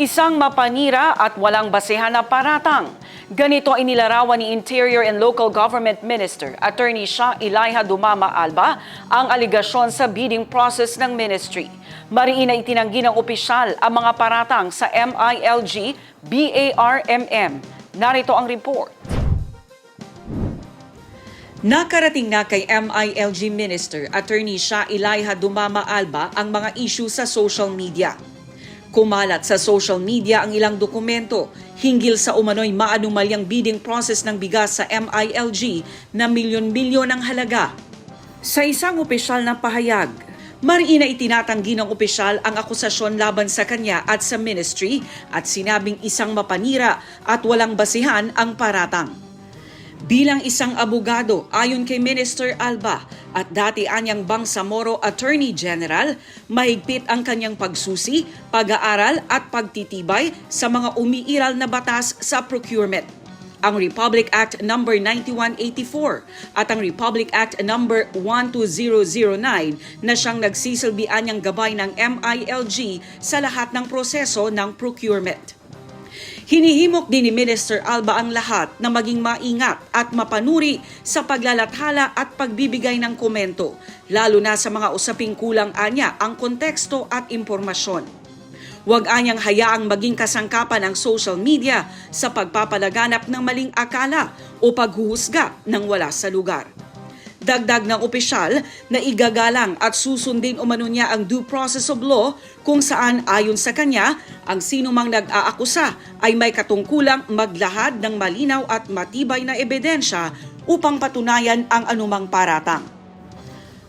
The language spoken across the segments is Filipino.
Isang mapanira at walang basehan na paratang. Ganito ay nilarawan ni Interior and Local Government Minister Attorney Shah Ilaiha Dumama Alba ang aligasyon sa bidding process ng ministry. Mariin na itinanggi ng opisyal ang mga paratang sa MILG BARMM. Narito ang report. Nakarating na kay MILG Minister Attorney Shah Ilaiha Dumama Alba ang mga issue sa social media. Kumalat sa social media ang ilang dokumento hinggil sa umano'y maanumalyang bidding process ng bigas sa MILG na milyon-milyon ang halaga. Sa isang opisyal na pahayag, mariin na itinatanggi ng opisyal ang akusasyon laban sa kanya at sa ministry at sinabing isang mapanira at walang basihan ang paratang. Bilang isang abogado, ayon kay Minister Alba at dati anyang Bangsamoro Attorney General, mahigpit ang kanyang pagsusi, pag-aaral at pagtitibay sa mga umiiral na batas sa procurement. Ang Republic Act No. 9184 at ang Republic Act No. 12009 na siyang nagsisilbi anyang gabay ng MILG sa lahat ng proseso ng procurement. Hinihimok din ni Minister Alba ang lahat na maging maingat at mapanuri sa paglalathala at pagbibigay ng komento, lalo na sa mga usaping kulang anya ang konteksto at impormasyon. Huwag anyang hayaang maging kasangkapan ng social media sa pagpapalaganap ng maling akala o paghuhusga ng wala sa lugar. Dagdag ng opisyal na igagalang at susundin umano niya ang due process of law kung saan ayon sa kanya, ang sinumang nag-aakusa ay may katungkulang maglahad ng malinaw at matibay na ebidensya upang patunayan ang anumang paratang.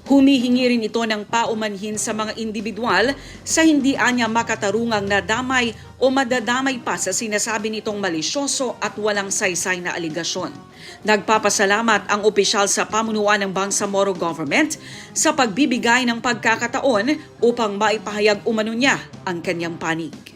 Humihingi rin ito ng paumanhin sa mga individual sa hindi anya makatarungang nadamay o madadamay pa sa sinasabi nitong malisyoso at walang saysay na aligasyon. Nagpapasalamat ang opisyal sa pamunuan ng Bangsamoro Government sa pagbibigay ng pagkakataon upang maipahayag umano niya ang kanyang panig.